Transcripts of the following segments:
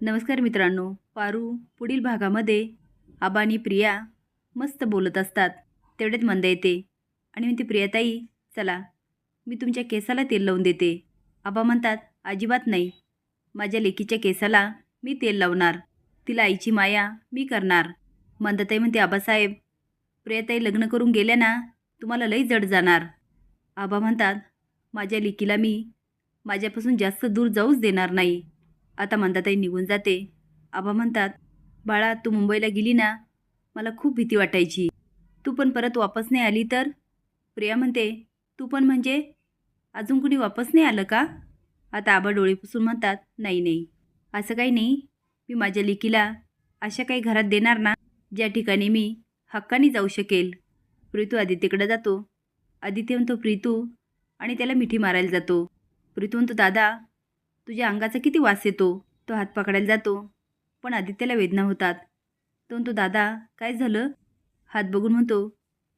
नमस्कार मित्रांनो पारू पुढील भागामध्ये. आबा आणि प्रिया मस्त बोलत असतात. तेवढ्यात मंद येते. आणि म्हणते प्रियाताई चला. मी तुमच्या केसाला तेल लावून देते. आबा म्हणतात अजिबात नाही. माझ्या लेकीच्या केसाला मी तेल लावणार. तिला आईची माया मी करणार. मंदताई म्हणते आबासाहेब प्रियाताई लग्न करून गेल्या ना तुम्हाला लई जड जाणार. आबा म्हणतात माझ्या लेकीला मी माझ्यापासून जास्त दूर जाऊच देणार नाही. आता मंदाताई निघून जाते. आबा म्हणतात बाळा तू मुंबईला गेली ना? मला खूप भीती वाटायची. तू पण परत वापस नाही आली तर? प्रिया म्हणते तू पण म्हणजे? अजून कुणी वापस नाही आलं का? आता आबा डोळे पुसून म्हणतात नाही नाही. असं काही नाही. मी माझ्या लेकीला अशा काही घरात देणार ना ज्या ठिकाणी मी हक्काने जाऊ शकेल. प्रीतू आदित्यकडे जातो. आदित्य म्हणतो प्रीतू आणि त्याला मिठी मारायला जातो. प्रीतू म्हणतो दादा तुझ्या अंगाचा किती वास येतो? तो हात पकडायला जातो. पण आदित्यला वेदना होतात. तो म्हणतो दादा काय झालं? हात बघून म्हणतो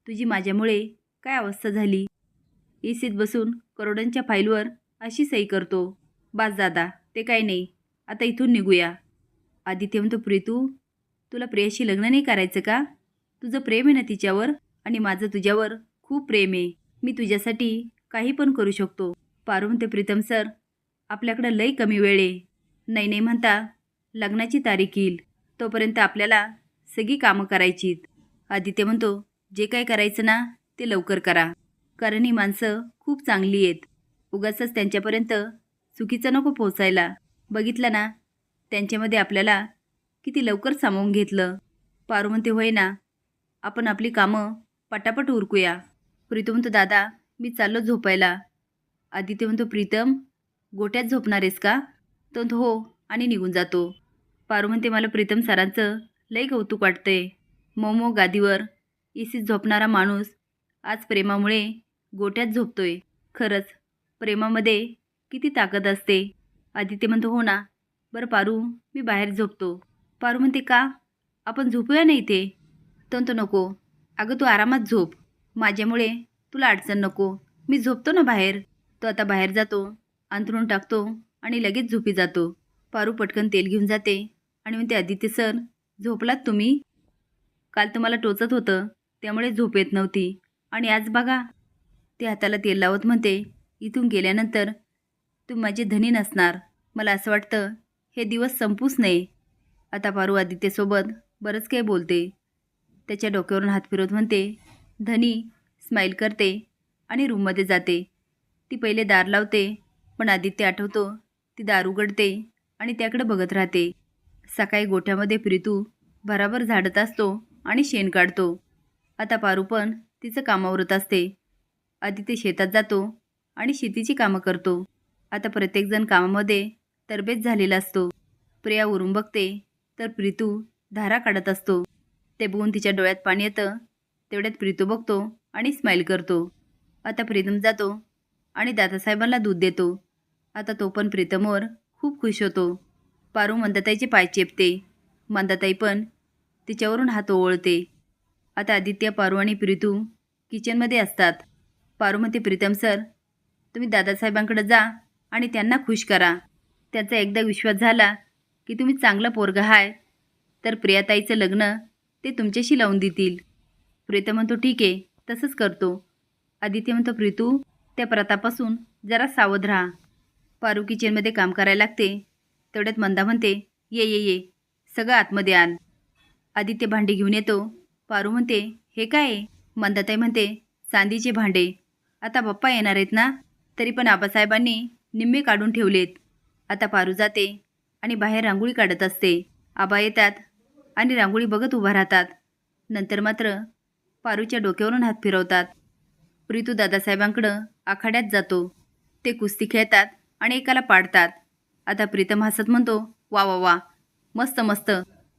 तुझी माझ्यामुळे काय अवस्था झाली? एसीत बसून करोडांच्या फाईलवर अशी सही करतो बास दादा ते काय नाही. आता इथून निघूया. आदित्य म्हणतो प्रीतू तुला प्रियाशी लग्न नाही करायचं का? तुझं प्रेम आहे ना तिच्यावर आणि माझं तुझ्यावर खूप प्रेम आहे. मी तुझ्यासाठी काही पण करू शकतो. पारू म्हणते प्रीतम सर आपल्याकडं लई कमी वेळ आहे. नाही नाही म्हणता लग्नाची तारीख येईल. तोपर्यंत आपल्याला सगळी कामं करायचीत. आदित्य म्हणतो जे काय करायचं ना ते लवकर करा. कारण ही माणसं खूप चांगली आहेत. उगाचच त्यांच्यापर्यंत चुकीचं नको पोचायला बघितलं ना त्यांच्यामध्ये आपल्याला किती लवकर सामावून घेतलं. पारू म्हणते होय ना आपण आपली कामं पटापट उरकूया. प्रीतम म्हणतो दादा मी चाललो झोपायला. आदित्य म्हणतो प्रीतम गोट्यात झोपणार आहेस का? तो हो आणि निघून जातो. पारू म्हणते मला प्रीतम सरांचं लई कौतुक वाटतंय. मोमो गादीवर इसीत झोपणारा माणूस आज प्रेमामुळे गोट्यात झोपतोय. खरंच प्रेमामध्ये किती ताकद असते. आदित्य म्हणतो हो ना. बरं पारू मी बाहेर झोपतो. पारू म्हणते का? आपण झोपूया ना इथे? तो नको. अगं तू आरामात झोप. माझ्यामुळे तुला अडचण नको. मी झोपतो ना बाहेर. तो आता बाहेर जातो. अंथरून टाकतो आणि लगेच झोपी जातो. पारू पटकन तेल घेऊन जाते. आणि म्हणते आदित्य सर झोपलात तुम्ही? काल तुम्हाला टोचत होतं. त्यामुळे झोप येत नव्हती. आणि आज बघा. ते हाताला तेल लावत म्हणते इथून गेल्यानंतर तुम्ही माझे धनी नसणार. मला असं वाटतं हे दिवस संपूच नये. आता पारू आदित्यसोबत बरंच काही बोलते. त्याच्या डोक्यावरून हात फिरवत म्हणते धनी स्माईल करते आणि रूममध्ये जाते. ती पहिले दार लावते. पण आदित्य आठवतो ती दार उघडते आणि त्याकडे बघत राहते. सकाळी गोठ्यामध्ये प्रीतू भराभर झाडत असतो आणि शेण काढतो. आता पारू पण तिचं कामावरत असते. आदित्य शेतात जातो आणि शेतीची कामं करतो. आता प्रत्येकजण कामामध्ये तरबेज झालेला असतो. प्रिया उरून बघते तर प्रीतू धारा काढत असतो. ते बघून तिच्या डोळ्यात पाणी येतं. तेवढ्यात प्रीतू बघतो आणि स्माईल करतो. आता प्रीतम जातो आणि दादासाहेबांना दूध देतो. आता तो पण प्रीतमवर खूप खुश होतो. पारू मंदाताईचे पाय चेपते. मंदाताई पण तिच्यावरून हात ओवळते. आता आदित्य पारू आणि प्रीतू किचनमध्ये असतात. पारू म्हणते प्रीतम सर तुम्ही दादासाहेबांकडे जा आणि त्यांना खुश करा. त्याचा एकदा विश्वास झाला की तुम्ही चांगलं पोरगं हाय तर प्रियाताईचं लग्न ते तुमच्याशी लावून देतील. प्रीतम म्हणतो ठीक आहे तसंच करतो. आदित्य म्हणतो प्रीतू त्या प्रतापासून जरा सावध राहा. पारू किचनमध्ये काम करायला लागते. तेवढ्यात मंदा म्हणते ये ये ये. सगळं आतमध्ये आण. आदित्य भांडी घेऊन येतो. पारू म्हणते हे काय? आहे? मंदाताई म्हणते चांदीचे भांडे. आता पप्पा येणार आहेत ना? तरी पण आबासाहेबांनी निम्मे काढून ठेवलेत. आता पारू जाते आणि बाहेर रांगोळी काढत असते. आबा येतात आणि रांगोळी बघत उभा राहतात. नंतर मात्र पारूच्या डोक्यावरून हात फिरवतात. प्रीतू दादासाहेबांकडं आखाड्यात जातो. ते कुस्ती खेळतात. आणि एकाला पाडतात. आता प्रीतम हसत म्हणतो वा वा वा मस्त मस्त.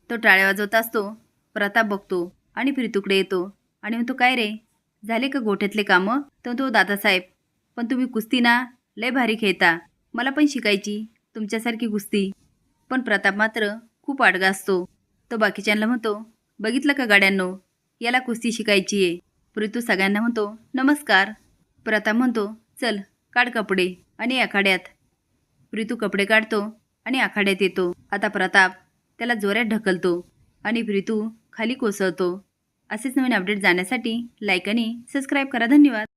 तो टाळ्या वाजवत असतो प्रताप बघतो आणि प्रीतूकडे येतो. आणि म्हणतो काय रे झाले का गोठ्यातले कामं? तर तो हो, दादासाहेब पण तुम्ही कुस्ती ना लय भारी खेळता. मला पण शिकायची तुमच्यासारखी कुस्ती. पण प्रताप मात्र खूप आडगा असतो. तो बाकीच्यांना म्हणतो बघितलं का गाड्यांनो याला कुस्ती शिकायची आहे. प्रीतू सगळ्यांना म्हणतो नमस्कार. प्रताप म्हणतो चल काढ कपडे. आणि आखाड्यात. प्रीतू कपडे काढतो आणि आखाड्यात येतो. आता प्रताप त्याला जोरात ढकलतो आणि प्रीतू खाली कोसळतो. असेच नवीन अपडेट जाण्यासाठी लाईक आणि सबस्क्राईब करा. धन्यवाद.